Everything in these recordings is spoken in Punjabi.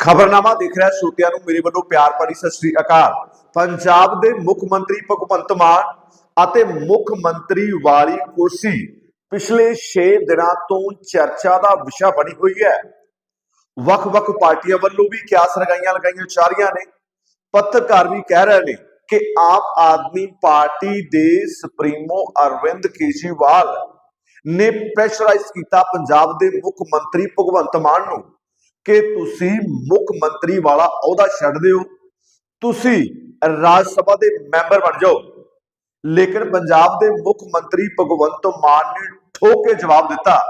ਖਬਰਨਾਮਾ ਦੇਖ ਰਿਹਾ ਸੋਤਿਆਂ ਨੂੰ, ਮੇਰੇ ਵੱਲੋਂ ਪਿਆਰ ਭਰੀ ਸਤਿ ਸ੍ਰੀ ਅਕਾਲ। ਪੰਜਾਬ ਦੇ ਮੁੱਖ ਮੰਤਰੀ ਭਗਵੰਤ ਮਾਨ ਅਤੇ ਮੁੱਖ ਮੰਤਰੀ ਵਾਲੀ ਕੁਰਸੀ ਪਿਛਲੇ 6 ਦਿਨਾਂ ਤੋਂ ਚਰਚਾ ਦਾ ਵਿਸ਼ਾ ਬਣੀ ਹੋਈ ਹੈ। ਵੱਖ-ਵੱਖ ਪਾਰਟੀਆਂ ਵੱਲੋਂ ਵੀ ਕਿਆਸ ਲਗਾਈਆਂ ਲਗਾਈਆਂ ਜਾ ਰਹੀਆਂ ਨੇ। ਪੱਤਰਕਾਰ ਵੀ ਕਹਿ ਰਹੇ ਨੇ ਕਿ ਆਪ ਆਦਮੀ ਪਾਰਟੀ ਦੇ ਸੁਪਰੀਮੋ ਅਰਵਿੰਦ ਕੇਜਰੀਵਾਲ ਨੇ ਪ੍ਰੈਸ਼ਰਾਈਜ਼ ਕੀਤਾ ਪੰਜਾਬ ਦੇ ਮੁੱਖ ਮੰਤਰੀ ਭਗਵੰਤ ਮਾਨ ਨੂੰ। ਕਿ ਤੁਸੀਂ ਮੁੱਖ ਮੰਤਰੀ ਵਾਲਾ ਅਹੁਦਾ ਛੱਡ ਦਿਓ, ਤੁਸੀਂ ਰਾਜ ਸਭਾ ਦੇ ਮੈਂਬਰ ਬਣ ਜਾਓ। ਲੇਕਿਨ ਪੰਜਾਬ ਦੇ ਮੁੱਖ ਮੰਤਰੀ ਭਗਵੰਤ ਮਾਨ ਨੇ ਠੋਕ ਕੇ ਜਵਾਬ ਦਿੱਤਾ।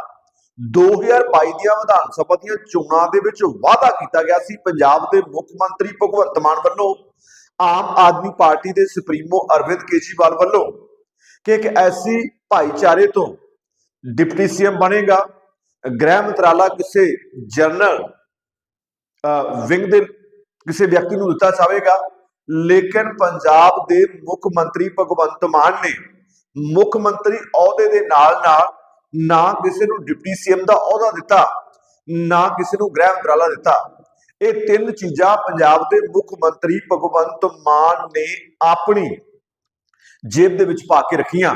2022 ਦੀਆਂ ਵਿਧਾਨ ਸਭਾ ਦੀਆਂ ਚੋਣਾਂ ਦੇ ਵਿੱਚ ਵਾਅਦਾ ਕੀਤਾ ਗਿਆ ਸੀ ਪੰਜਾਬ ਦੇ ਮੁੱਖ ਮੰਤਰੀ ਭਗਵੰਤ ਮਾਨ ਵੱਲੋਂ। ਆਮ ਆਦਮੀ ਪਾਰਟੀ ਦੇ ਸੁਪਰੀਮੋ ਅਰਵਿੰਦ ਕੇਜਰੀਵਾਲ ਵੱਲੋਂ ਕਿ ਇੱਕ ਐਸੀ ਭਾਈਚਾਰੇ ਤੋਂ ਡਿਪਟੀ ਸੀਐਮ ਬਣੇਗਾ। ਗ੍ਰਹਿ ਮੰਤਰਾਲਾ ਕਿਸੇ ਜਨਰਲ ਵਿੰਗ ਦੇ ਕਿਸੇ ਵਿਅਕਤੀ ਨੂੰ ਦਿੱਤਾ ਜਾਵੇਗਾ। ਲੇਕਿਨ ਪੰਜਾਬ ਦੇ ਮੁੱਖ ਮੰਤਰੀ ਭਗਵੰਤ ਮਾਨ ਨੇ ਮੁੱਖ ਮੰਤਰੀ ਅਹੁਦੇ ਦੇ ਨਾਲ ਨਾਲ ਨਾ ਕਿਸੇ ਨੂੰ ਡਿਪਟੀ ਸੀਐਮ ਦਾ ਅਹੁਦਾ ਦਿੱਤਾ, ਨਾ ਕਿਸੇ ਨੂੰ ਗ੍ਰਹਿ ਮੰਤਰਾਲਾ ਦਿੱਤਾ। ਇਹ ਤਿੰਨ ਚੀਜ਼ਾਂ ਪੰਜਾਬ ਦੇ ਮੁੱਖ ਮੰਤਰੀ ਭਗਵੰਤ ਮਾਨ ਨੇ ਆਪਣੀ ਜੇਬ ਦੇ ਵਿੱਚ ਪਾ ਕੇ ਰੱਖੀਆਂ।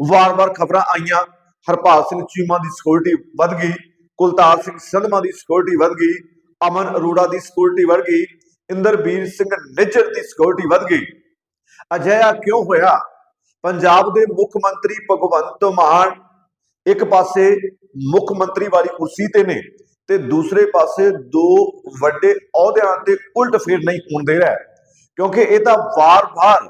ਵਾਰ-ਵਾਰ ਖਬਰਾਂ ਆਈਆਂ, ਹਰਪਾਲ ਸਿੰਘ ਚੀਮਾ ਦੀ ਸਿਕਿਉਰਿਟੀ ਵੱਧ ਗਈ, ਕੁਲਤਾਰ ਸਿੰਘ ਸੰਧਮਾ ਦੀ ਸਿਕਿਉਰਿਟੀ ਵੱਧ ਗਈ ਅਮਨ ਅਰੋੜਾ ਦੀ ਸਿਕਿਉਰਿਟੀ ਵੱਧ ਗਈ, ਇੰਦਰਬੀਰ ਸਿੰਘ ਨਿੱਜਰ ਦੀ ਸਿਕਿਉਰਿਟੀ ਵੱਧ ਗਈ। ਅਜਿਹਾ ਕਿਉਂ ਹੋਇਆ? ਪੰਜਾਬ ਦੇ ਮੁੱਖ ਮੰਤਰੀ ਭਗਵੰਤ ਮਾਨ ਇੱਕ ਪਾਸੇ ਮੁੱਖ ਮੰਤਰੀ ਵਾਲੀ ਕੁਰਸੀ ਤੇ ਨੇ ਤੇ ਦੂਸਰੇ ਪਾਸੇ ਦੋ ਵੱਡੇ ਅਹੁਦਿਆਂ ਤੇ ਉਲਟ ਫੇਰ ਨਹੀਂ ਹੋਣ ਦੇ ਰਿਹਾ। ਕਿਉਂਕਿ ਇਹ ਤਾਂ ਵਾਰ-ਵਾਰ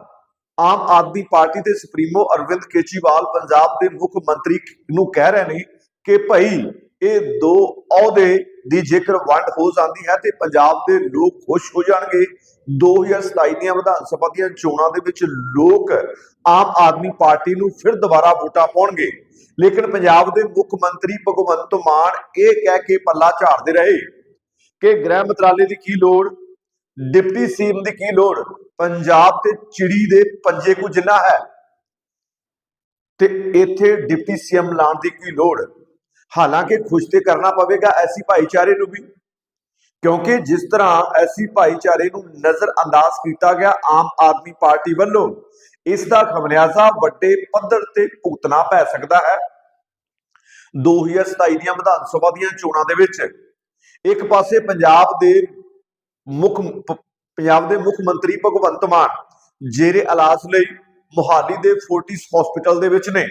ਆਮ ਆਦਮੀ ਪਾਰਟੀ ਦੇ ਸੁਪਰੀਮੋ ਅਰਵਿੰਦ ਕੇਜਰੀਵਾਲ ਪੰਜਾਬ ਦੇ ਮੁੱਖ ਮੰਤਰੀ ਨੂੰ ਕਹਿ ਰਹੇ ਨੇ ਕਿ ਭਾਈ ਇਹ ਦੋ ਅਹੁਦੇ ਦੀ ਜੇਕਰ ਵੰਡ ਹੋ ਜਾਂਦੀ ਹੈ ਤੇ ਪੰਜਾਬ ਦੇ ਲੋਕ ਖੁਸ਼ ਹੋ ਜਾਣਗੇ। 2027 ਦੀਆਂ ਵਿਧਾਨ ਸਭਾ ਦੀਆਂ ਚੋਣਾਂ ਦੇ ਵਿੱਚ ਲੋਕ ਆਮ ਆਦਮੀ ਪਾਰਟੀ ਨੂੰ ਫਿਰ ਦੁਬਾਰਾ ਵੋਟਾਂ ਪਾਉਣਗੇ। ਲੇਕਿਨ ਪੰਜਾਬ ਦੇ ਮੁੱਖ ਮੰਤਰੀ ਭਗਵੰਤ ਮਾਨ ਇਹ ਕਹਿ ਕੇ ਪੱਲਾ ਝਾੜਦੇ ਰਹੇ ਕਿ ਗ੍ਰਹਿ ਮੰਤਰਾਲੇ ਦੀ ਕੀ ਲੋੜ, ਡਿਪਟੀ ਸੀਐਮ ਦੀ ਕੀ ਲੋੜ, ਪੰਜਾਬ ਤੇ ਚਿੜੀ ਦੇ ਪੰਜੇ ਕੋ ਜਿੰਨਾ ਹੈ ਤੇ ਇੱਥੇ ਡਿਪਟੀ ਸੀਐਮ ਲਾਉਣ ਦੀ ਕੀ ਲੋੜ। ਹਾਲਾਂਕਿ ਖੁਸ਼ ਤੇ ਕਰਨਾ ਪਵੇਗਾ ਐਸੀ ਭਾਈਚਾਰੇ ਨੂੰ ਵੀ, ਕਿਉਂਕਿ ਜਿਸ ਤਰ੍ਹਾਂ ਐਸੀ ਭਾਈਚਾਰੇ ਨੂੰ ਨਜ਼ਰ ਅੰਦਾਜ਼ ਕੀਤਾ ਗਿਆ ਆਮ ਆਦਮੀ ਪਾਰਟੀ ਵੱਲੋਂ, ਇਸ ਦਾ ਖਮਿਆਜ਼ਾ ਵੱਡੇ ਪੱਧਰ ਤੇ ਭੁਗਤਣਾ ਪੈ ਸਕਦਾ ਹੈ। 2027 ਦੀਆਂ ਵਿਧਾਨ ਸਭਾ ਦੀਆਂ ਚੋਣਾਂ ਦੇ ਵਿੱਚ ਇੱਕ ਪਾਸੇ ਪੰਜਾਬ ਦੇ ਮੁੱਖ ਪੰਜਾਬ ਦੇ ਮੁੱਖ ਮੰਤਰੀ ਭਗਵੰਤ ਮਾਨ, ਜੇਰੇ ਇਲਾਜ ਲਈ ਮੁਹਾਲੀ ਦੇ ਫੋਰਟਿਸ ਹਸਪੀਟਲ ਦੇ ਵਿੱਚ ਨੇ।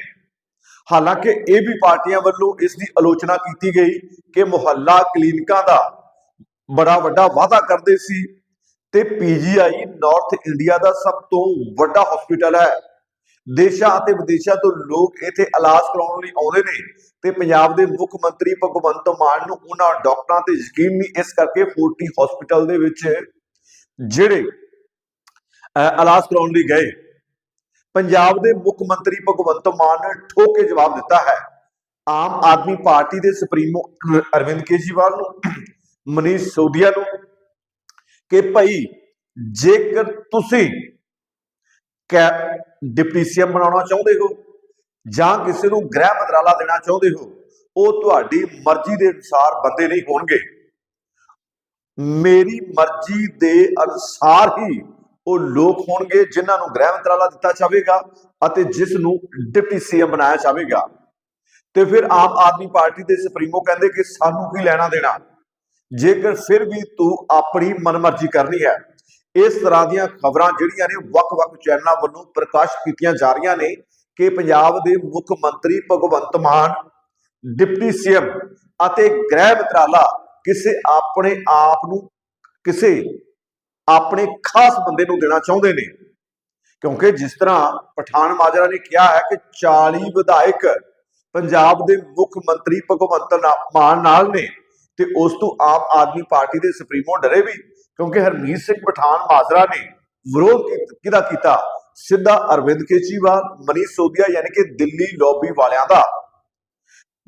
ਹਾਲਾਂਕਿ ਇਹ ਵੀ ਪਾਰਟੀਆਂ ਵੱਲੋਂ ਇਸ ਦੀ ਆਲੋਚਨਾ ਕੀਤੀ ਗਈ ਕਿ ਮੁਹੱਲਾ ਕਲੀਨਿਕਾਂ ਦਾ ਬੜਾ ਵੱਡਾ ਵਾਅਦਾ ਕਰਦੇ ਸੀ ਤੇ ਪੀਜੀਆਈ ਨਾਰਥ ਇੰਡੀਆ ਦਾ ਸਭ ਤੋਂ ਵੱਡਾ ਹਸਪੀਟਲ ਹੈ। ਦੇਸ਼ਾਂ ਅਤੇ ਵਿਦੇਸ਼ਾਂ ਤੋਂ ਲੋਕ ਇੱਥੇ ਇਲਾਜ ਕਰਾਉਣ ਲਈ ਆਉਂਦੇ ਨੇ ਤੇ ਪੰਜਾਬ ਦੇ ਮੁੱਖ ਮੰਤਰੀ ਭਗਵੰਤ ਮਾਨ ਨੂੰ ਉਹਨਾਂ ਡਾਕਟਰਾਂ ਤੇ ਯਕੀਨ ਨਹੀਂ, ਇਸ ਕਰਕੇ ਫੋਰਟੀ ਹਸਪੀਟਲ ਦੇ ਵਿੱਚ ਜਿਹੜੇ ਇਲਾਜ ਕਰਾਉਣ ਲਈ ਗਏ। ਪੰਜਾਬ ਦੇ ਮੁੱਖ ਮੰਤਰੀ ਭਗਵੰਤ ਮਾਨ ਨੇ ਠੋਕ ਕੇ ਜਵਾਬ ਦਿੱਤਾ ਹੈ। ਆਮ ਆਦਮੀ ਪਾਰਟੀ ਦੇ ਸੁਪਰੀਮੋ ਅਰਵਿੰਦ ਕੇਜਰੀਵਾਲ ਨੂੰ, ਮਨੀਸ਼ ਸੋਧੀਆ ਨੂੰ ਕਿ ਭਾਈ ਜੇਕਰ ਤੁਸੀਂ ਕੈ ਡਿਪਟੀ ਸੀਐਮ ਬਣਾਉਣਾ ਚਾਹੁੰਦੇ ਹੋ ਜਾਂ ਕਿਸੇ ਨੂੰ ਗ੍ਰਹਿ ਮੰਤਰਾਲਾ ਦੇਣਾ ਚਾਹੁੰਦੇ ਹੋ, ਉਹ ਤੁਹਾਡੀ ਮਰਜ਼ੀ ਦੇ ਅਨੁਸਾਰ ਬੰਦੇ ਨਹੀਂ ਹੋਣਗੇ। ਮੇਰੀ ਮਰਜ਼ੀ ਦੇ ਅਨੁਸਾਰ ਹੀ ਉਹ ਲੋਕ ਹੋਣਗੇ ਜਿਨ੍ਹਾਂ ਨੂੰ ਗ੍ਰਹਿ ਮੰਤਰਾਲਾ ਦਿੱਤਾ ਜਾਵੇਗਾ ਅਤੇ ਜਿਸ ਨੂੰ ਡਿਪਟੀ ਸੀਐਮ ਬਣਾਇਆ ਜਾਵੇਗਾ। ਤੇ ਫਿਰ ਆਮ ਆਦਮੀ ਪਾਰਟੀ ਦੇ ਸੁਪਰੀਮੋ ਕਹਿੰਦੇ ਕਿ ਸਾਨੂੰ ਕੀ ਲੈਣਾ ਦੇਣਾ? ਜੇਕਰ ਫਿਰ ਵੀ ਤੂੰ ਆਪਣੀ ਮਨਮਰਜ਼ੀ ਕਰਨੀ ਹੈ, ਇਸ ਤਰ੍ਹਾਂ ਦੀਆਂ ਖਬਰਾਂ ਜਿਹੜੀਆਂ ਨੇ ਵੱਖ-ਵੱਖ ਚੈਨਲਾਂ ਵੱਲੋਂ ਪ੍ਰਕਾਸ਼ ਕੀਤੀਆਂ ਜਾ ਰਹੀਆਂ ਨੇ ਕਿ ਪੰਜਾਬ ਦੇ ਮੁੱਖ ਮੰਤਰੀ ਭਗਵੰਤ ਮਾਨ, ਡਿਪਟੀ ਸੀਐਮ ਅਤੇ ਗ੍ਰਹਿ ਮੰਤਰਾਲਾ ਕਿਸੇ ਆਪਣੇ ਆਪ ਨੂੰ, ਕਿਸੇ ਆਪਣੇ ਖਾਸ ਬੰਦੇ ਨੂੰ ਦੇਣਾ ਚਾਹੁੰਦੇ ਨੇ। ਕਿਉਂਕਿ ਜਿਸ ਤਰ੍ਹਾਂ ਪਠਾਨ ਮਾਜਰਾ ਨੇ ਕਿਹਾ ਹੈ ਕਿ 40 ਵਿਧਾਇਕ ਪੰਜਾਬ ਦੇ ਮੁੱਖ ਮੰਤਰੀ ਭਗਵੰਤ ਮਾਨ ਨਾਲ ਨੇ ਤੇ ਉਸ ਤੋਂ ਆਮ ਆਦਮੀ ਪਾਰਟੀ ਦੇ ਸੁਪਰੀਮੋ ਡਰੇ ਵੀ, ਕਿਉਂਕਿ ਹਰਮੀਤ ਸਿੰਘ ਪਠਾਨ ਮਾਜਰਾ ਨੇ ਵਿਰੋਧ ਕਿਹਦਾ ਕੀਤਾ? ਸਿੱਧਾ ਅਰਵਿੰਦ ਕੇਜਰੀਵਾਲ ਮਨੀਸ਼ ਸੋਧੀਆ ਯਾਨੀ ਕਿ ਦਿੱਲੀ ਲੌਬੀ ਵਾਲਿਆਂ ਦਾ।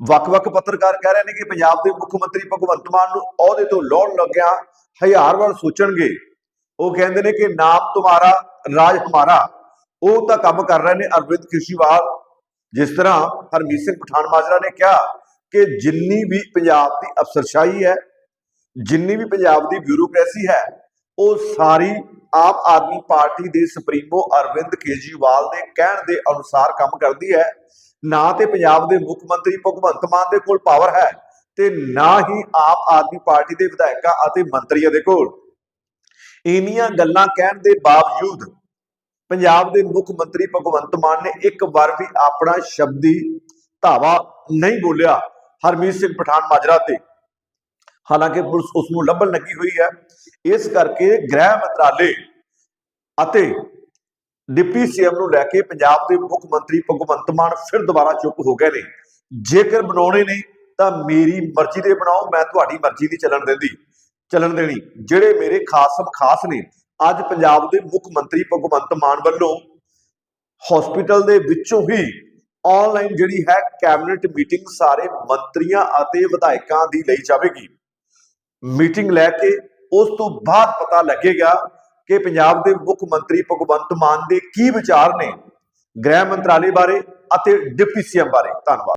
ਵੱਖ-ਵੱਖ ਪੱਤਰਕਾਰ ਕਹਿ ਰਹੇ ਨੇ ਕਿ ਪੰਜਾਬ ਦੇ ਮੁੱਖ ਮੰਤਰੀ ਭਗਵੰਤ ਮਾਨ ਨੂੰ ਅਹੁਦੇ ਤੋਂ ਲਾਉਣ ਲੱਗਿਆ ਹਜ਼ਾਰ ਵਾਰ ਸੋਚਣਗੇ ਉਹ ਕਹਿੰਦੇ ਨੇ ਕਿ ਨਾਮ ਤੁਹਾਡਾ ਰਾਜ ਹਮਾਰਾ ਉਹ ਤਾਂ ਕੰਮ ਕਰ ਰਹੇ ਨੇ ਅਰਵਿੰਦ ਕੇਜਰੀਵਾਲ। ਜਿਸ ਤਰ੍ਹਾਂ ਹਰਮੀਤ ਸਿੰਘ ਪਠਾਨ ਮਾਜਰਾ ਨੇ ਕਿਹਾ ਕਿ ਜਿੰਨੀ ਵੀ ਪੰਜਾਬ ਦੀ ਅਫਸਰਸ਼ਾਹੀ ਹੈ, ਜਿੰਨੀ ਵੀ ਪੰਜਾਬ ਦੀ ਬਿਊਰੋਕ੍ਰੇਸੀ ਹੈ, ਉਹ ਸਾਰੀ ਆਮ ਆਦਮੀ ਪਾਰਟੀ ਦੇ ਸੁਪਰੀਮੋ ਅਰਵਿੰਦ ਕੇਜਰੀਵਾਲ ਦੇ ਕਹਿਣ ਦੇ ਅਨੁਸਾਰ ਕੰਮ ਕਰਦੀ ਹੈ। ਨਾ ਤੇ ਪੰਜਾਬ ਦੇ ਮੁੱਖ ਮੰਤਰੀ ਭਗਵੰਤ ਮਾਨ ਦੇ ਕੋਲ ਪਾਵਰ ਹੈ ਤੇ ਨਾ ਹੀ ਆਮ ਆਦਮੀ ਪਾਰਟੀ ਦੇ ਵਿਧਾਇਕਾਂ ਅਤੇ ਮੰਤਰੀਆਂ ਦੇ ਕੋਲ। ਇੰਨੀਆਂ ਗੱਲਾਂ ਕਹਿਣ ਦੇ ਬਾਵਜੂਦ ਪੰਜਾਬ ਦੇ ਮੁੱਖ ਮੰਤਰੀ ਭਗਵੰਤ ਮਾਨ ਨੇ ਇੱਕ ਵਾਰ ਵੀ ਆਪਣਾ ਸ਼ਬਦੀ ਧਾਵਾ ਨਹੀਂ ਬੋਲਿਆ ਹਰਮੀਤ ਸਿੰਘ ਪਠਾਨ ਮਾਜਰਾ ਤੇ। ਹਾਲਾਂਕਿ ਪੁਲਿਸ ਉਸ ਨੂੰ ਲੱਭਣ ਲੱਗੀ ਹੋਈ ਹੈ। ਇਸ ਕਰਕੇ ਗ੍ਰਹਿ ਮੰਤਰਾਲੇ ਅਤੇ ਡਿਪਟੀ ਸੀਐਮ ਨੂੰ ਲੈ ਕੇ ਪੰਜਾਬ ਦੇ ਮੁੱਖ ਮੰਤਰੀ ਭਗਵੰਤ ਮਾਨ ਫਿਰ ਦੁਬਾਰਾ ਚੁੱਪ ਹੋ ਗਏ ਨੇ। ਜੇਕਰ ਬਣਾਉਣੇ ਨੇ ਤਾਂ ਮੇਰੀ ਮਰਜ਼ੀ ਦੇ ਬਣਾਓ, ਮੈਂ ਤੁਹਾਡੀ ਮਰਜ਼ੀ ਦੀ ਚੱਲਣ ਦਿੰਦੀ। ਚੱਲਣ ਦੇਣੀ। ਜਿਹੜੇ ਮੇਰੇ ਖਾਸ ਖਾਸ ਨੇ, ਅੱਜ ਪੰਜਾਬ ਦੇ ਮੁੱਖ ਮੰਤਰੀ ਭਗਵੰਤ ਮਾਨ ਵੱਲੋਂ ਹਸਪੀਟਲ ਦੇ ਵਿੱਚੋਂ ਹੀ ਆਨਲਾਈਨ ਜਿਹੜੀ ਹੈ ਕੈਬਨਿਟ ਮੀਟਿੰਗ ਸਾਰੇ ਮੰਤਰੀਆਂ ਅਤੇ ਵਿਧਾਇਕਾਂ ਦੀ ਲਈ ਜਾਵੇਗੀ। ਮੀਟਿੰਗ ਲੈ ਕੇ ਉਸ ਤੋਂ ਬਾਅਦ ਪਤਾ ਲੱਗੇਗਾ ਕਿ ਪੰਜਾਬ ਦੇ ਮੁੱਖ ਮੰਤਰੀ ਭਗਵੰਤ ਮਾਨ ਦੇ ਕੀ ਵਿਚਾਰ ਨੇ, ਗ੍ਰਹਿ ਮੰਤਰਾਲੇ ਬਾਰੇ ਅਤੇ ਡਿਪਟੀ ਸੀਐਮ ਬਾਰੇ। ਧੰਨਵਾਦ।